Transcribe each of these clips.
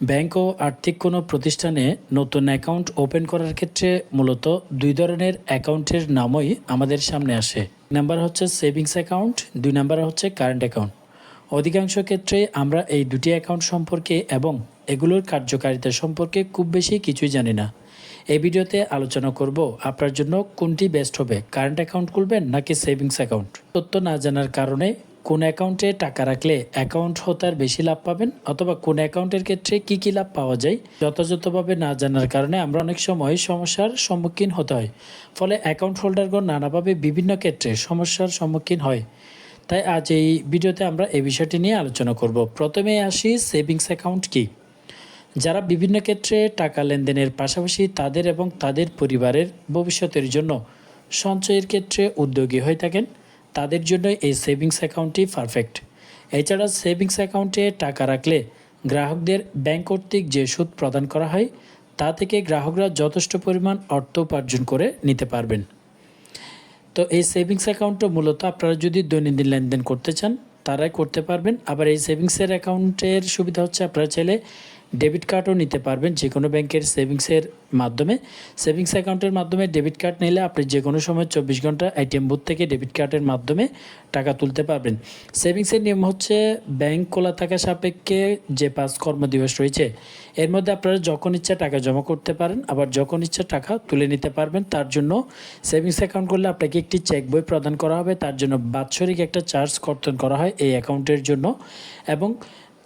Bank ও আর্থিক কোনো প্রতিষ্ঠানে নতুন অ্যাকাউন্ট ওপেন করার ক্ষেত্রে মূলত দুই ধরনের অ্যাকাউন্টের নামই আমাদের সামনে আসে। নাম্বার হচ্ছে সেভিংস অ্যাকাউন্ট, দুই নাম্বার হচ্ছে কারেন্ট অ্যাকাউন্ট। অধিকাংশ ক্ষেত্রে আমরা এই দুটি অ্যাকাউন্ট সম্পর্কে এবং এগুলোর কার্যকারিতা সম্পর্কে খুব বেশি কিছুই জানি না। এই ভিডিওতে আলোচনা করব আপনার জন্য কোনটি বেস্ট হবে, কারেন্ট অ্যাকাউন্ট খুলবেন নাকি সেভিংস অ্যাকাউন্ট? তথ্য না জানার কারণে কোন অ্যাকাউন্টে টাকা রাখলে অ্যাকাউন্ট হতার বেশি লাভ পাবেন অথবা কোন অ্যাকাউন্টের ক্ষেত্রে কি কি লাভ পাওয়া যায় যথাযথভাবে না জানার কারণে আমরা অনেক সময় সমস্যার সম্মুখীন হতে হয়। ফলে অ্যাকাউন্ট হোল্ডারগণ নানাভাবে বিভিন্ন ক্ষেত্রে সমস্যার সম্মুখীন হয়। তাই আজ এই ভিডিওতে আমরা এই বিষয়টি নিয়ে আলোচনা করব। প্রথমে আসি সেভিংস অ্যাকাউন্ট কি? যারা বিভিন্ন ক্ষেত্রে টাকা লেনদেনের পাশাপাশি তাদের এবং তাদের পরিবারের ভবিষ্যতের জন্য সঞ্চয়ের ক্ষেত্রে উদ্যোগী হয়ে থাকেন। তাদের জন্য এই সেভিংস অ্যাকাউন্টটি পারফেক্ট। এছাড়া সেভিংস অ্যাকাউন্টে টাকা রাখলে গ্রাহকদের ব্যাংক কর্তৃক যে সুদ প্রদান করা হয়, তা থেকে গ্রাহকরা যথেষ্ট পরিমাণ অর্থ উপার্জন করে নিতে পারবেন। তো এই সেভিংস অ্যাকাউন্টও মূলত আপনারা যদি দৈনন্দিন লেনদেন করতে চান, তারাই করতে পারবেন। আবার এই সেভিংসের অ্যাকাউন্টের সুবিধা হচ্ছে আপনারা চাইলে ডেবিট কার্ডও নিতে পারবেন যে কোনো ব্যাংকের সেভিংসের মাধ্যমে। সেভিংস অ্যাকাউন্টের মাধ্যমে ডেবিট কার্ড নিলে আপনি যে কোনো সময় চব্বিশ ঘণ্টা এটিএম বুথ থেকে ডেবিট কার্ডের মাধ্যমে টাকা তুলতে পারবেন। সেভিংসের নিয়ম হচ্ছে ব্যাংক খোলা থাকা সাপেক্ষে যে পাঁচ কর্মদিবস রয়েছে, এর মধ্যে আপনারা যখন ইচ্ছা টাকা জমা করতে পারেন, আবার যখন ইচ্ছা টাকা তুলে নিতে পারবেন, তার জন্য সেভিংস অ্যাকাউন্ট করলে আপনাকে একটি চেক বই প্রদান করা হবে। তার জন্য বাৎসরিক একটা চার্জ কর্তন করা হয় এই অ্যাকাউন্টের জন্য এবং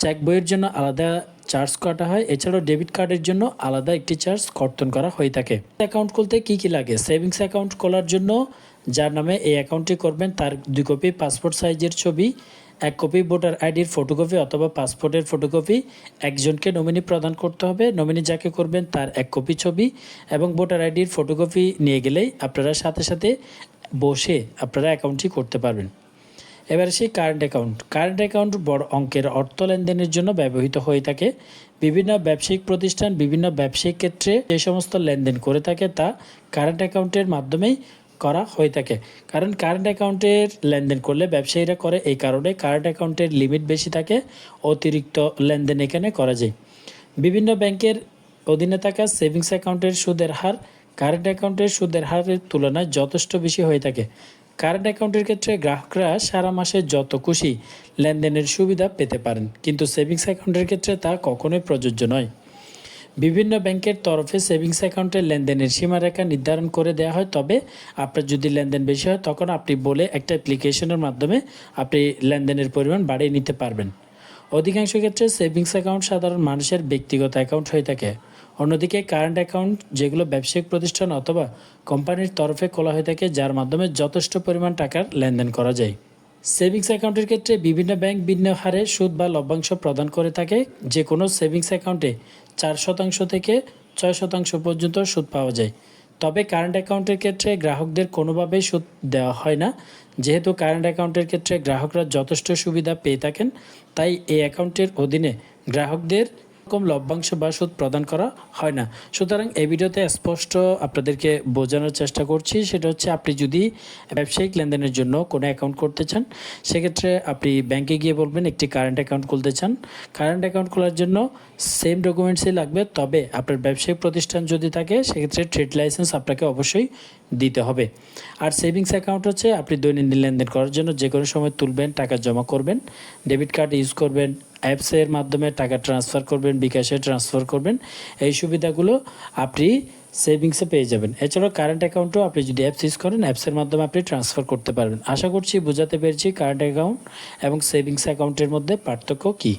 চেক বইয়ের জন্য আলাদা চার্জ কাটা হয়। এছাড়াও ডেবিট কার্ডের জন্য আলাদা একটি চার্জ কর্তন করা হয়ে থাকে। অ্যাকাউন্ট খুলতে কি কি লাগে? সেভিংস অ্যাকাউন্ট খোলার জন্য যার নামে এই অ্যাকাউন্টটি করবেন, তার দুই কপি পাসপোর্ট সাইজের ছবি, এক কপি ভোটার আইডির ফটোকপি অথবা পাসপোর্টের ফটোকপি একজনকে নমিনি প্রদান করতে হবে। নমিনি যাকে করবেন, তার এক কপি ছবি এবং ভোটার আইডির ফটোকপি নিয়ে গেলেই আপনারা সাথে সাথে বসে আপনারা অ্যাকাউন্টটি করতে পারবেন। এবার সেই কারেন্ট অ্যাকাউন্ট কারেন্ট অ্যাকাউন্ট বড় অঙ্কের অর্থ লেনদেনের জন্য ব্যবহৃত হয়ে থাকে। বিভিন্ন ব্যবসায়িক প্রতিষ্ঠান বিভিন্ন ব্যবসায়িক ক্ষেত্রে যে সমস্ত লেনদেন করে থাকে, তা কারেন্ট অ্যাকাউন্টের মাধ্যমেই করা হয়ে থাকে। কারণ কারেন্ট অ্যাকাউন্টের লেনদেন করলে ব্যবসায়ীরা করে এই কারণে কারেন্ট অ্যাকাউন্টের লিমিট বেশি থাকে, অতিরিক্ত লেনদেন এখানে করা যায়। বিভিন্ন ব্যাংকের অধীনে থাকা সেভিংস অ্যাকাউন্টের সুদের হার কারেন্ট অ্যাকাউন্টের সুদের হারের তুলনায় যথেষ্ট বেশি হয়ে থাকে। কারেন্ট অ্যাকাউন্টের ক্ষেত্রে গ্রাহকরা সারা মাসে যত খুশি লেনদেনের সুবিধা পেতে পারেন, কিন্তু সেভিংস অ্যাকাউন্টের ক্ষেত্রে তা কখনোই প্রযোজ্য নয়। বিভিন্ন ব্যাংকের তরফে সেভিংস অ্যাকাউন্টের লেনদেনের সীমারেখা নির্ধারণ করে দেওয়া হয়, তবে আপনার যদি লেনদেন বেশি হয়, তখন আপনি বলে একটা অ্যাপ্লিকেশনের মাধ্যমে আপনি লেনদেনের পরিমাণ বাড়িয়ে নিতে পারবেন। অধিকাংশ ক্ষেত্রে সেভিংস অ্যাকাউন্ট সাধারণ মানুষের ব্যক্তিগত অ্যাকাউন্ট হয়ে থাকে। অন্যদিকে কারেন্ট অ্যাকাউন্ট যেগুলো ব্যবসায়িক প্রতিষ্ঠান অথবা কোম্পানির তরফে খোলা হয়ে থাকে, যার মাধ্যমে যথেষ্ট পরিমাণ টাকার লেনদেন করা যায়। সেভিংস অ্যাকাউন্টের ক্ষেত্রে বিভিন্ন ব্যাংক ভিন্ন হারে সুদ বা লভ্যাংশ প্রদান করে থাকে। যে কোনো সেভিংস অ্যাকাউন্টে চার শতাংশ থেকে ছয় শতাংশ পর্যন্ত সুদ পাওয়া যায়। তবে কারেন্ট অ্যাকাউন্টের ক্ষেত্রে গ্রাহকদের কোনোভাবেই সুদ দেওয়া হয় না। যেহেতু কারেন্ট অ্যাকাউন্টের ক্ষেত্রে গ্রাহকরা যথেষ্ট সুবিধা পেয়ে থাকেন, তাই এই অ্যাকাউন্টের অধীনে গ্রাহকদের রকম লভ্যাংশ বা সুদ প্রদান করা হয় না। সুতরাং এই ভিডিওতে স্পষ্ট আপনাদেরকে বোঝানোর চেষ্টা করছি, সেটা হচ্ছে আপনি যদি ব্যবসায়িক লেনদেনের জন্য কোনো অ্যাকাউন্ট করতে চান, সেক্ষেত্রে আপনি ব্যাংকে গিয়ে বলবেন একটি কারেন্ট অ্যাকাউন্ট খুলতে চান। কারেন্ট অ্যাকাউন্ট খোলার জন্য সেম ডকুমেন্টসই লাগবে, তবে আপনার ব্যবসায়িক প্রতিষ্ঠান যদি থাকে, সেক্ষেত্রে ট্রেড লাইসেন্স আপনাকে অবশ্যই দিতে হবে। আর সেভিংস অ্যাকাউন্ট হচ্ছে আপনি দৈনন্দিন লেনদেন করার জন্য যে কোনো সময় তুলবেন, টাকা জমা করবেন ডেবিট কার্ড ইউজ করবেন অ্যাপসের মাধ্যমে টাকা ট্রান্সফার করবেন, বিকাশে ট্রান্সফার করবেন, এই সুবিধাগুলো আপনি সেভিংসে পেয়ে যাবেন। এছাড়াও কারেন্ট অ্যাকাউন্টও আপনি যদি অ্যাপস ইউজ করেন, অ্যাপসের মাধ্যমে আপনি ট্রান্সফার করতে পারবেন। আশা করছি বোঝাতে পেরেছি কারেন্ট অ্যাকাউন্ট এবং সেভিংস অ্যাকাউন্টের মধ্যে পার্থক্য কী?